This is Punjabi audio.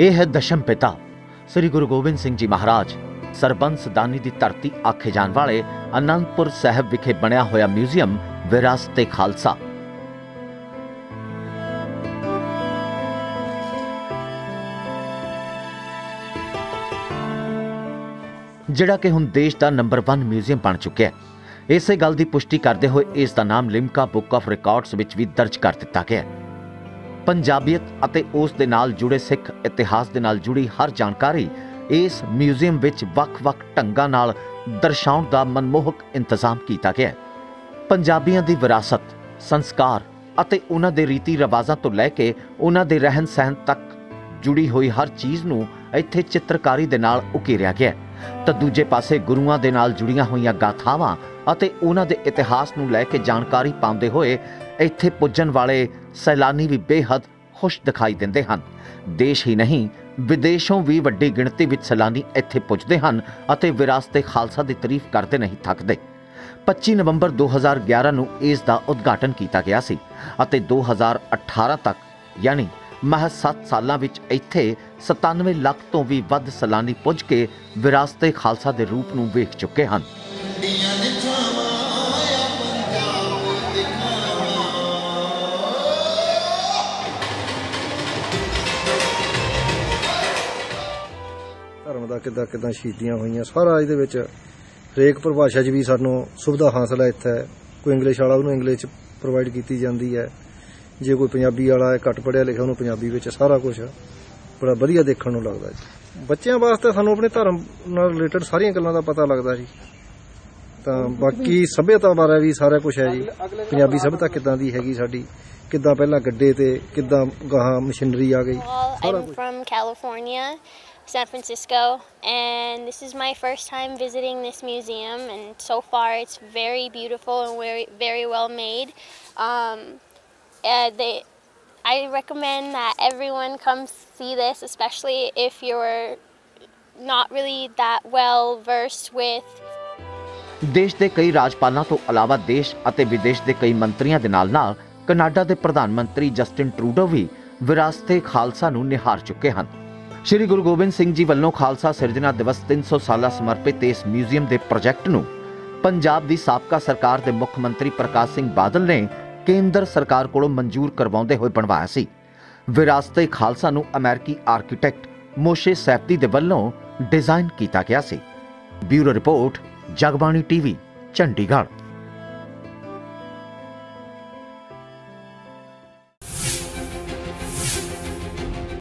ਇਹ ਹੈ ਦਸ਼ਮ ਪਿਤਾ। ਸ੍ਰੀ ਗੁਰੂ ਗੋਬਿੰਦ ਸਿੰਘ ਜੀ ਮਹਾਰਾਜ, ਸਰਬੰਸ ਦਾਨੀ ਦੀ ਧਰਤੀ ਆਖੇ ਜਾਣ ਵਾਲੇ ਅਨੰਦਪੁਰ ਸਾਹਿਬ ਵਿਖੇ ਬਣਿਆ ਹੋਇਆ ਮਿਊਜ਼ੀਅਮ ਵਿਰਾਸਤ-ਏ ਖਾਲਸਾ। ਜਿਹੜਾ ਕਿ ਹੁਣ ਦੇਸ਼ ਦਾ ਨੰਬਰ 1 ਮਿਊਜ਼ੀਅਮ ਬਣ ਚੁੱਕਿਆ ਹੈ। ਇਸੇ ਗੱਲ ਦੀ ਪੁਸ਼ਟੀ ਕਰਦੇ ਹੋਏ ਇਸ ਦਾ ਨਾਮ ਲਿਮਕਾ ਬੁੱਕ ਆਫ ਰਿਕਾਰਡਸ ਵਿੱਚ ਵੀ ਦਰਜ ਕਰ ਦਿੱਤਾ ਗਿਆ ਹੈ। ਪੰਜਾਬੀਅਤ ਅਤੇ ਉਸ ਦੇ ਨਾਲ ਜੁੜੇ ਸਿੱਖ ਇਤਿਹਾਸ ਦੇ ਨਾਲ ਜੁੜੀ ਹਰ ਜਾਣਕਾਰੀ ਇਸ ਮਿਊਜ਼ੀਅਮ ਵਿੱਚ ਵੱਖ-ਵੱਖ ਢੰਗਾਂ ਨਾਲ ਦਰਸਾਉਣ ਦਾ ਮਨਮੋਹਕ ਇੰਤਜ਼ਾਮ ਕੀਤਾ ਗਿਆ ਹੈ। ਪੰਜਾਬੀਆਂ ਦੀ ਵਿਰਾਸਤ, ਸੰਸਕਾਰ ਅਤੇ ਉਹਨਾਂ ਦੇ ਰੀਤੀ ਰਿਵਾਜ਼ਾਂ ਤੋਂ ਲੈ ਕੇ ਉਹਨਾਂ ਦੇ ਰਹਿਣ ਸਹਿਣ ਤੱਕ ਜੁੜੀ ਹੋਈ ਹਰ ਚੀਜ਼ ਨੂੰ ਇੱਥੇ ਚਿੱਤਰਕਾਰੀ ਦੇ ਨਾਲ ਉਕੇਰਿਆ ਗਿਆ ਤਾਂ ਦੂਜੇ ਪਾਸੇ ਗੁਰੂਆਂ ਦੇ ਨਾਲ ਜੁੜੀਆਂ ਹੋਈਆਂ ਗਾਥਾਵਾਂ ਅਤੇ ਉਹਨਾਂ ਦੇ ਇਤਿਹਾਸ ਨੂੰ ਲੈ ਕੇ ਜਾਣਕਾਰੀ ਪਾਉਂਦੇ ਹੋਏ ਇੱਥੇ ਪੁੱਜਣ ਵਾਲੇ ਸੈਲਾਨੀ ਵੀ ਬੇਹੱਦ ਖੁਸ਼ ਦਿਖਾਈ ਦਿੰਦੇ ਹਨ। ਦੇਸ਼ ਹੀ ਨਹੀਂ, ਵਿਦੇਸ਼ੋਂ ਵੀ ਵੱਡੀ ਗਿਣਤੀ ਵਿੱਚ ਸੈਲਾਨੀ ਇੱਥੇ ਪੁੱਜਦੇ ਹਨ ਅਤੇ ਵਿਰਾਸਤ-ਏ ਖਾਲਸਾ ਦੀ ਤਾਰੀਫ ਕਰਦੇ ਨਹੀਂ ਥੱਕਦੇ। 25 ਨਵੰਬਰ 2011 ਨੂੰ ਇਸ ਦਾ ਉਦਘਾਟਨ ਕੀਤਾ ਗਿਆ ਸੀ ਅਤੇ 2018 ਤੱਕ, ਯਾਨੀ ਮਹਿਜ਼ 7 ਸਾਲਾਂ ਵਿੱਚ ਇੱਥੇ 97 ਲੱਖ ਤੋਂ ਵੀ ਵੱਧ ਸੈਲਾਨੀ ਪੁੱਜ ਕੇ ਵਿਰਾਸਤ ਖਾਲਸਾ ਦੇ ਰੂਪ ਨੂੰ ਵੇਖ ਚੁੱਕੇ ਹਨ। ਧਰਮ ਦਾ ਕਿੱਦਾਂ ਕਿੱਦਾਂ ਸ਼ਹੀਦੀਆਂ ਹੋਈਆਂ, ਸਾਰਾ ਇਹਦੇ ਵਿੱਚ ਹਰੇਕ ਪਰਿਭਾਸ਼ਾ 'ਚ ਵੀ ਸਾਨੂੰ ਸੁਵਿਧਾ ਹਾਸਲ ਹੈ ਇੱਥੇ। ਕੋਈ ਇੰਗਲਿਸ਼ ਵਾਲਾ ਉਹਨੂੰ ਇੰਗਲਿਸ਼ 'ਚ ਪ੍ਰੋਵਾਈਡ ਕੀਤੀ ਜਾਂਦੀ ਹੈ। ਜੇ ਕੋਈ ਪੰਜਾਬੀ ਵਾਲਾ ਹੈ ਘੱਟ ਪੜਿਆ ਲਿਖਿਆ ਉਹਨੂੰ ਪੰਜਾਬੀ ਵਿੱਚ ਸਾਰਾ ਕੁਝ ਬੜਾ ਵਧੀਆ ਦੇਖਣ ਨੂੰ ਲੱਗਦਾ ਜੀ। ਬੱਚਿਆਂ ਵਾਸਤੇ ਸਾਨੂੰ ਆਪਣੇ ਧਰਮ ਨਾਲ ਰਿਲੇਟਡ ਸਾਰੀਆਂ ਗੱਲਾਂ ਦਾ ਪਤਾ ਲੱਗਦਾ ਜੀ। ਤਾਂ ਬਾਕੀ ਸਭਿਅਤਾ ਬਾਰੇ ਵੀ ਸਾਰਾ ਕੁਝ ਹੈ ਜੀ ਪੰਜਾਬੀ ਸਭਿਅਤਾ ਕਿੱਦਾਂ ਦੀ ਹੈਗੀ ਸਾਡੀ ਕਿੱਦਾਂ ਪਹਿਲਾਂ ਗੱਡੇ ਤੇ ਕਿੱਦਾਂ ਗਾਹਾਂ ਮਸ਼ੀਨਰੀ ਆ ਗਈ Well, I'm from California, San Francisco, and this is my first time visiting this museum. And so far, it's very beautiful and very, very well made. Um, uh, they, I recommend that everyone come see this, especially if you're not really that well versed with ਦੇਸ਼ ਦੇ ਕਈ ਰਾਜਪਾਲਾਂ ਤੋਂ ਇਲਾਵਾ ਦੇਸ਼ ਅਤੇ ਵਿਦੇਸ਼ ਦੇ ਕਈ ਮੰਤਰੀਆਂ ਦੇ ਨਾਲ-ਨਾਲ ਕਨਾਡਾ ਦੇ ਪ੍ਰਧਾਨ ਮੰਤਰੀ ਜਸਟਿਨ ਟਰੂਡੋ ਵੀ ਵਿਰਾਸਤ-ਏ ਖਾਲਸਾ ਨੂੰ ਨਿਹਾਰ ਚੁੱਕੇ ਹਨ। ਸ਼੍ਰੀ ਗੁਰੂ ਗੋਬਿੰਦ ਸਿੰਘ ਜੀ ਵੱਲੋਂ ਖਾਲਸਾ ਸਿਰਜਣਾ ਦਿਵਸ 300 ਸਾਲਾ ਸਮਰਪਿਤ ਇਸ ਮਿਊਜ਼ੀਅਮ ਦੇ ਪ੍ਰੋਜੈਕਟ ਨੂੰ ਪੰਜਾਬ ਦੀ ਸਾਬਕਾ ਸਰਕਾਰ ਦੇ ਮੁੱਖ ਮੰਤਰੀ ਪ੍ਰਕਾਸ਼ ਸਿੰਘ ਬਾਦਲ ਨੇ ਕੇਂਦਰ ਸਰਕਾਰ ਕੋਲੋਂ ਮਨਜ਼ੂਰ ਕਰਵਾਉਂਦੇ ਹੋਏ ਬਣਵਾਇਆ ਸੀ। ਵਿਰਾਸਤ ਖਾਲਸਾ ਨੂੰ ਅਮਰੀਕੀ ਆਰਕੀਟੈਕਟ ਮੋਸ਼ੇ ਸੈਫਦੀ ਦੇ ਵੱਲੋਂ ਡਿਜ਼ਾਈਨ ਕੀਤਾ ਗਿਆ ਸੀ। Bureau report Jagbani TV Chandigarh.